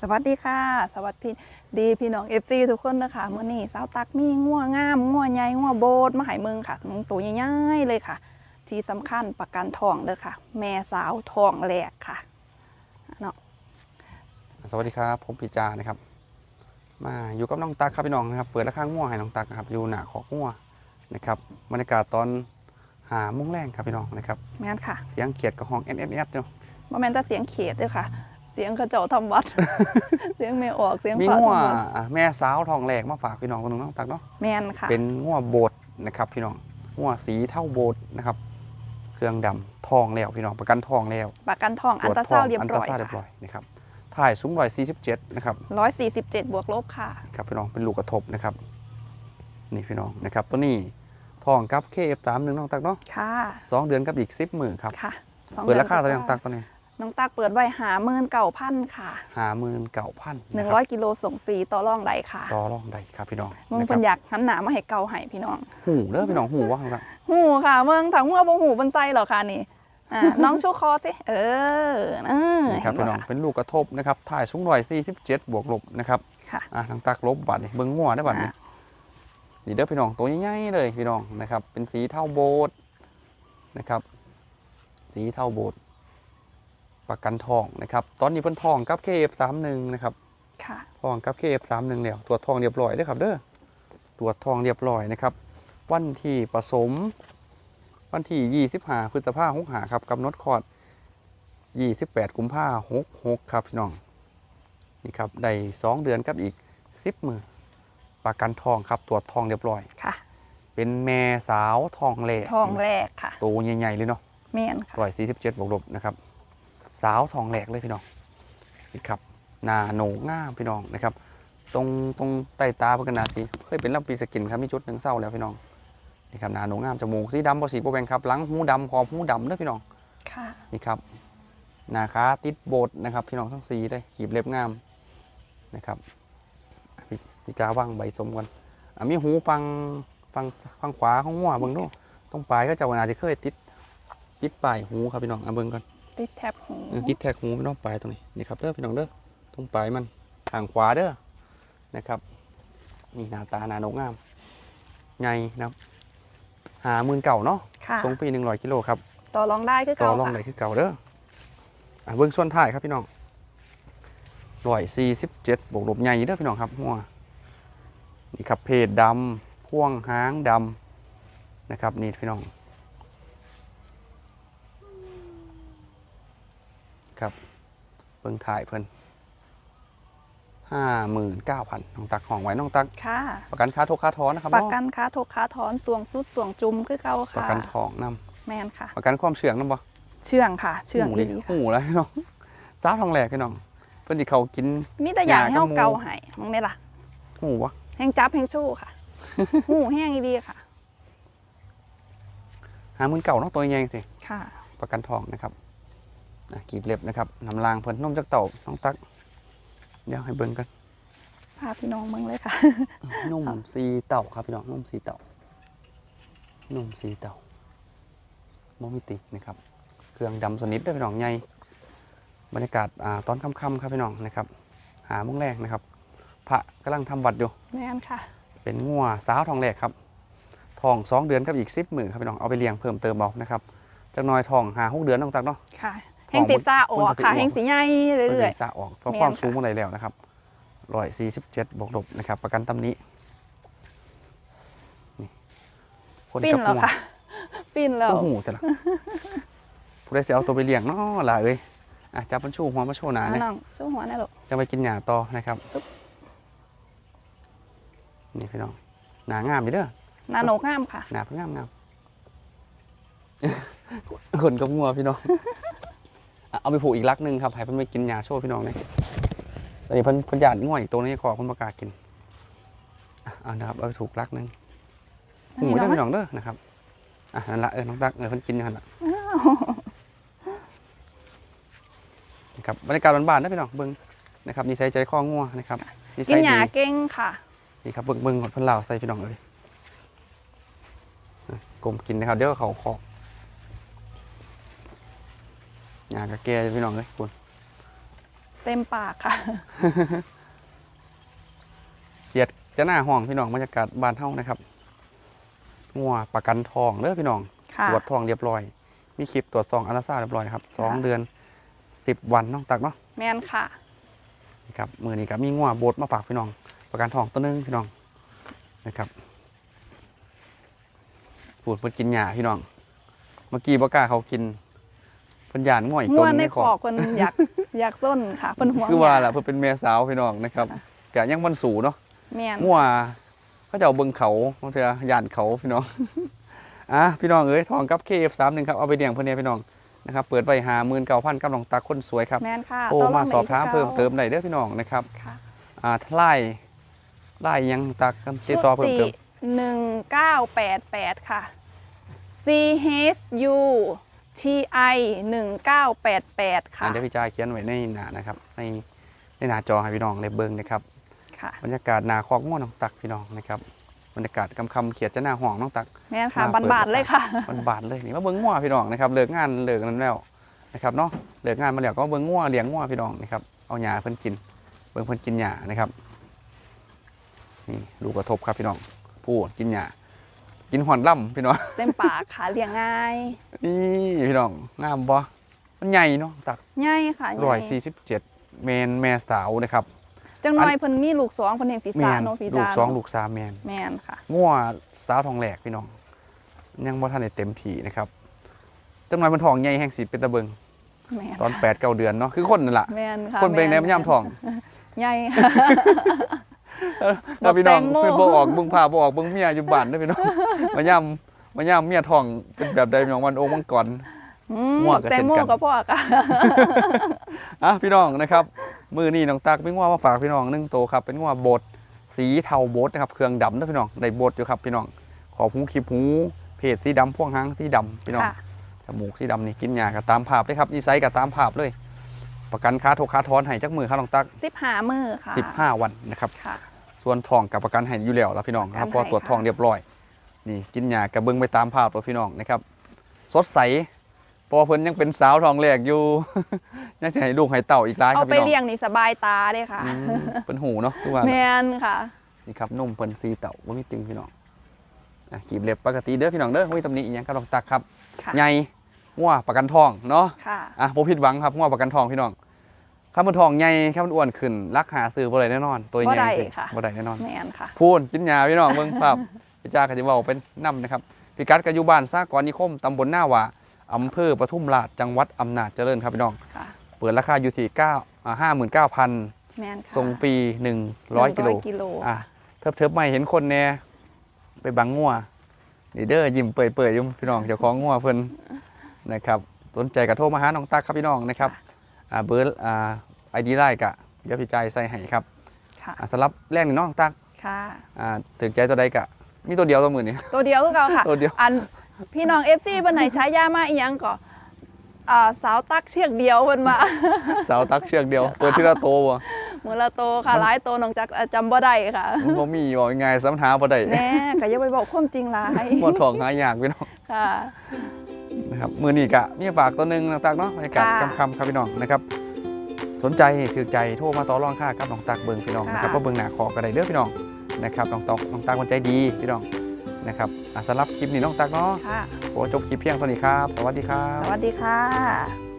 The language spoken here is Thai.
สวัสดีค่ะ สวัสดีดีพี่น้องเอฟซีทุกคนนะคะเมื่อนี้สาวตักมีง่วงามง่วใหญ่ง่วโบดมาใหายเมืองค่ะน้องตัวใหญ่ๆเลยค่ะ ที่สำคัญประกันทองเลยค่ะ แม่สาวทองแหลกค่ะเนาะสวัสดีครับ ผมปีจานะครับ มาอยู่กับน้องตักครับพี่น้องนะครับ เปิดราคาง่วให้น้องตักนะครับอยู่หน้าขอกง่วนะครับบรรยากาศตอนหาโมุ่งแรงครับพี่น้องนะครับแม่นค่ะ เสียงเขียดกับห้องเอสเอสเอสเนาะว่าแม่นจะเสียงเขตด้วยค่ะเสียงเขาเจ้าทำวัด เสียงไม่ออกเสียงมีฟ้าง่วทำวัดอะแม่สาวทองแหลกมาฝากพี่น้องคนหนึงน้องตักเนาะ แม่นค่ะ เป็นง่วโบดนะครับพี่น้องง่วสีเท่าโบดนะครับ เครื่องดำทองแล้วพี่น้องประกันทองแล้วประกันทองอันตราซาวด์เรียบอันตร้ราอยซาวด์เรียบร้อยนะครับถ่ายสูงร้อยสี่สิบเจ็ดนะครับ ร้อยสี่สิบเจ็ดบวกลบค่ะ ครับพี่น้องเป็นลูกกระทบนะครับ นี่พี่น้องนะครับ ตัวนี้ทองกับเคฟสามหนึ่งน้องตักเนาะค่ะ สองเดือนกับอีกสิบหมื่นครับค่ะสองเปิดราคาดืตัวนนี้น้องตักตัวนี้ น้องตักเปิดไว้หาหมื่นเก่าพันค่ะหาหมื่นเก่าพันหนึ่งร้อยกิโลส่งฟรีต่อรองใดค่ะ ต่อรองได้ครับพี่น้องมึงนะคเป็รันอยากหันหนามาให้เกาให้พี่น้อง หูเด้อพี่น้องหูว่าครับหูค่ะเมืองถังเมื่อบ่หูบนไส้เหรอคะนี่อ่าน้องชูคอสิเออเออนี่ครับเห็พี่นน้องบ่คะเป็นลูกกระทบนะครับถ่ายสูงร้อยสี่สิบเจ็ดบวกลบนะครับค่ะอะน้องตักลบบัตรนี่เบิ้งงัวได้บัตรนี่อะนี่เด้อพี่น้องตัวใหญ่ๆเลยพี่น้องนะครับ เป็นสีเท่าโบสนะครับ สีเท่าโบส ประกันทองนะครับ ตอนนี้เพิ่นทองกับเคฟสามหนึ่งนะครับค่ะทองกับเคฟสามหนึ่งแล้วตรวจทองเรียบร้อยเด้อครับเด้อตรวจทองเรียบร้อยนะครับ วันที่ผสม วันที่ยี่สิบห้าพฤษภาหกหาครับกำหนดคลอดยี่สิบแปดกุมภาหกหกครับพี่น้องนี่ครับได้สองเดือนกับอีกสิบมือประกันทองครับตรวจทองเรียบร้อยค่ะ เป็นแม่สาวทองเหล่ทองแรกค่ะ ตัวใหญ่ๆเลยเนาะเมียนค่ะร้อยสี่สิบเจ็ดบวกลบนะครับ สาวทองแหลกเลยพี่น้องนี่ครับหนาโหนงง่ามพี่น้องนะครับ ตรงตรงใต้ตาเพื่อนนาสีเคยเป็นลำปีสกินครับมีจุดหนึ่งเศร้าแล้วพี่น้องนี่ครับหนาโหนงง่ามจมูกสีดำบอสีโปรแบงครับหลังหูดำขอบหูดำเด้อพี่น้องค่ะนี่ครับหนาขาติดโบดนะครับ พี่น้องทั้งสีเลยขีบเล็บงามนะครับพี่พี่จ้าว่างใบสมกันอะมีหูฟังฟังฟังขวาของหัวเบิ่งดูตรงปลายก็จะอาจจะเคยติดติดปลายหูครับพี่น้องอะเบิ่งก่อน ติดแท็บหูเออติดแท็กหูพี่น้องปลายตรงนี้นี่ครับเด้อพี่น้องเด้อตรงปลายมันทางขวาเด้อนะครับนี่หน้าตาหนาโนกงามใหญ่นะครับหาหมื่นเก่าเนาะค่ะทรงปีหนึ่งร้อยกิโลครับต่อรองได้คือต่อเก่ารองค่ะไหนคือเก่าเด้ออะเบื้องส่วนท้ายครับพี่น้องร้อยสี่สิบเจ็ดบวกลบใหญ่เด้อพี่น้องครับหัวนี่ครับเพจดำพ่วงหางดำนะครับนี่พี่น้อง ครับเบิ่งถ่ายเพิ่นห้าหมื่นเก้าพันน้องตักห้องไว้น้องตัก ค่ะ ประกันค่าทุกค่าถอนนะครับประเนาะกันค้าทกค้าถอนสวงสุดสวงจุ่มคือเก่าประค่ะ กันทองนแมนค่ะำประกันความเชื่องนำบ่เชื่องค่ะ เชื่องหูดีดิค่ะหูแล้วพี่น้องสาวทองแหลกพี่น้องเพิ่นสิเขากิน มีแต่อย่างหให้ญ้าเฮากับหมูเกาให้มึงได้ล่ะ หูวะแห้งจับแห้งชู้ค่ะหูแห้งดีค่ะ หาหมื่นเก่าเนาะตัวใหญ่สิค่ะ ประกันทองนะครับ อะกีบเล็บนะครับน้ำลางเพิ่นนมจากเต่าน้องตัก เดี๋ยวให้เบิ่งกันพาพี่น้องมึงเลยค่ะนุ่มสีเต่าครับพี่น้องนุ่มสีเต่านุ่มสีเต่าโมมิตินะครับ เครื่องดำสนิทเด้วยพี่น้องใหญ่บรรยากาศอ่าตอนค่ำๆครับพี่น้องนะครับ หาโมุ้งแรกนะครับ พระกำลังทำวัดอยู่แมนค่ะ เป็นงัวสาวทองแรกครับทองสองเดือนกับอีกสิบหมื่นครับพี่น้องเอาไปเลี้ยงเพิ่มเติมเอานะครับจากหน้อยทองหาหกเดือนน้องตักเนาะค่ะ แห้งสีซ่าออกค่ะมันจะแห้งสีใหญ่เพื่เรื่ออยจะสะออกเพราะแม่นความค่ะสูงอะไรแล้วนะครับร้อยสี่สิบเจ็ดบวกลบนะครับ ประกันตำหนี้นี่คนๆปิ้นกับแล้วงัวค่ะปิ้นแล้วโอ้โหจะละผู้ใดจะเอาตัวไปเลี้ยงเนาะล่ะเอ้ยอะจับมันชูหัวมาโชว์หนาอะเนี่ยน้องสู้หัวหนะลูกจะไปกินหญ้าต่อนะครับนี่พี่น้องหนางามอยู่เด้อหนาโหนกงามค่ะหนาเพิ่งงามงามคนกับงัวพี่น้องอะ เอาไปผูกอีกลักหนึ่งครับให้เพิ่นไปกินหญ้าโชว์พี่น้องเลยตอนนี้เพิ่นเพิ่นหยาดง่วยอีกตัวนี้คอเพิ่นประกล้าศกินอะเอานะครับเอาไปถูกลักหนึ่งหูได้อพี่น้องเด้อนะครับอะนั่นละเออน้องตักเออเพิ่นกินอยู่นั่นละนะครับบรรยากาศบ้านๆนะพี่น้องเบิ้งนะครับนี่ใส่ใจข้องัวนะครับนี่กิใส่นหยาดีเก่งค่ะนี่ครับเบิ้งเบิ้งหดพันลาวใส่พี่น้องเลยอะกลมกินนะครับเดี๋ยวเขาคอก หยากระแกพี่น้องเลยคุณเต็มปากค่ะ เขียดจะหน้าห้องพี่น้องบรรยากาศบ้านเฮานะครับงัวประกันทองเด้อพี่น้อง ค่ะ ตรวจทองเรียบร้อย มีคลิปตรวจซองอัลตราซาวด์เรียบร้อยนะครับสองค่ะเดือนสิบวันน้องตักเนาะ แมนค่ะนี่ครับมือนี้ครับมีงัวโบดมาฝากพี่น้อง ประกันทองตัวหนึงพี่น้องนะครับปูดเพิ่นกินหญ้าพี่น้อง เมื่อกี้บ่กล้าเขากิน เพิ่นย่านง่วยง่ตัววนหนึงในในคขออกคนอยากอยากส้นค่ะเป็นห่วงคือว่าหล่ะยเพิ่นเป็นเมียสาวพี่น้องนะครับกะยังวันสูเนาะแมนงัวเขาจะเอาเบิ่งเขาบางเทื่อย่านเขาพี่น้องอะพี่น้องเอ้ยทองกับ KF31 ครับเอาไปเลี้ยงเพิ่นเนี่ยพี่น้องนะครับเปิดไว้59,000กับน้องตาคนสวยครับแมนค่ะโทรมาต่สอบถามไหนเพิ่มก่เติมได้เด้อพี่น้องนะครับค่ะอ่าไล่ไล่ยังตักกันติดต่อเพิ่มเติมหนึ่งเก้าแปดแปดค่ะ C H U T I หนึ่งเก้าแปดแปดค่ะอ่านเดี๋ยวพี่จายเขียนไว้ในหน้านะครับ ในในหน้าจอให้พี่น้องได้เบิ่งนะครับค่ะบรรยากาศหนาคอกง่วน้องตักพี่น้องนะครับบรรยากาศคำคำๆเขียดจะหน้าห้องน้องตักแม่นค่ะมาเปิดบานๆเลยค่ะมันบาดเลยนี่มาเบิ่งง่วพี่น้องนะครับเลิกงานเลิกนั้นแล้วนะครับเนาะเลิกงานมาแล้วก็เบิ่งง่วเลี้ยงง่วพี่น้องนะครับเอาหญ้าเพิ่นกิน เบิ่งเพิ่นกินหญ้านะครับนี่ลูกกระทบครับพี่น้องผู้กินหญ้า กินหอนล่ำพี่น้องเต็มปากค่ะเลี้ยงง่าย นี่พี่น้องงามบ่มันใหญ่เนาะตักง่ายค่ะร้อยง่ายสี่สิบเจ็ดเมนแม่สาวนะครับจังน้อยเพิ่นมีลูกสองเพิ่นเองศีรแมษะนเนาะพี่ลูจากสองลูกสามแมนแมนค่ะง่วสาวทองแหลกพี่น้อง ยังบ่ทันได้เต็มที่นะครับจังหน่อยมันทองใหญ่แห่งสีเป็นตะเบิงแมนตอนแปดเก้าเดือนเนาะคือคนนั่นล่ะแมนค่ะคนเป็นในมันย่ำทองง่าย ค่ะแล้วพี่น้องแตงโมเพิ่นบ่ออกเบิ่งผ้าบ่ออกเบิ่งเมียอยู่บ้านเด้อพี่น้องมาย่ำมาย่ำเมียทองเป็นแบบใดพี่น้องวันโอมังกรอืมง่วงก็แตงโมเช่นกันกับพ่อค่ะอะพี่น้องนะครับมือนี่น้องตักเป็นงัวมาฝากพี่น้องหนึ่งโตวครับ เป็นงัวบดสีเทาบดนะครับเครื่องดำนะพี่น้องได้บดอยู่ครับพี่น้อง ขอบหูขีบหูเพจสีดำพ่วงหางสีดำพี่น้องค่ะจมูกสีดำนี่กินยากับตามภาพเลยครับนิสัยกับตามภาพเลย ประกันค่าโทรค่าทอนให้จักมือครับน้องตักสิบหามือค่ะ15วันนะครับค่ะ ส่วนทองกับประกันให้อยู่แล้วแล้วพี่น้องนะครับประเพกันราะตรวจให้ทองเรียบร้อย นี่กินยากับเบิ้งไปตามภาพตัวพี่น้องนะครับ สดใสเพอเพิ่นยังเป็นสาวทองแหลกอยู่ยังจะให้ลูกให้เต่าอีกหลายคเอารับไปพี่น้องเลี้ยงนี่สบายตาเลยค่ะอืมเป็นหูเนาะคือว่าแมนค่ะนี่ครับนุ่มเพิ่นซีเต่าว่ามีติงพี่น้องอะกีบเล็บปกติเด้อพี่น้องเด้อไม่ตำหนิอีหยังกับลองตักครับค่ะใหญ่งัวประกันทองเนาะค่ะอะบ่ผิดหวังครับงัวประกันทองพี่น้อง ข้ามันทองใหญ่ข้ามันอ้วนขึ้นรักหาซื้อบ่ได้แน่นอน ตัวใหบ่ญ่ได้ขึ้นค่ะบ่ได้แน่นอนแมนค่ะพูนกินยาพี่น้องเบิ่งภาพพี่จ้าก็สิเว้าเป็นนํนะครับพิกัดก็อยู่บ้านสากรนิคมตำบลหน้าหว่าอำเภอปทุมราชจังหวัดอำนาจเจริญครับพี่น้องค่ะเปิดราคาอยู่ที่9อ่า59,000แมนค่ะส่งฟรี100กิโลกิโลอะเทิบเทิบๆไม่เห็นคนแน่ไปบังงัวนี่เด้อยิ้มเปื่อยเปื่อยๆอยุ่พี่น้องเจ้าของงัวเพิ่นนะครับ สนใจกระโทรมาหาน้องตักครับพี่น้องนะครับอ่า เบอร์อ่าไอดีไลน์กะเดี๋ยวพี่ใจายใส่ให้ครับค่ะอ่าสำหรับแรกนี่น้องตักค่ะอ่าถึงใจตัวใดกะ มีตัวเดียวตัวมือนี่ตัวเดียวคือเก่าค่ะตัวเดียวอันพี่น้องเอฟซีเป็นไหนใช้ยามาอีหยังก่ออ่าสาวตักเชือกเดียวเพิ่นมา สาวตักเชือกเดียวเปิดที่ละโตวะมือละโตค่ะหลายโตน้องจักจำบ่ได้ค่ะมันบ่มีบอกยังไงสำหาบ่ได้แน่ก็อย่าไปบอกความจริงหลายบ่ทองหายากพี่น้องค่ะ นะครับมือนี้กะมีฝากตัวหนึ่งน้องตักเนาะบรรยากาศค่ะคำๆครับพี่น้องนะครับสนใจถือใจโทรมาต่อรองค่ากับน้องตักเบิงพี่น้องนะครับค่ะก็เบิงหน้าขอก็ได้เด้อพี่น้องนะครับน้องตักน้องตักคนใจดีพี่น้องนะครับอะสำหรับคลิปนี้น้องตักเนาะค่ะโอ้จบคลิปเพียงเท่านี้ครับ สวัสดีครับ สวัสดีค่ะ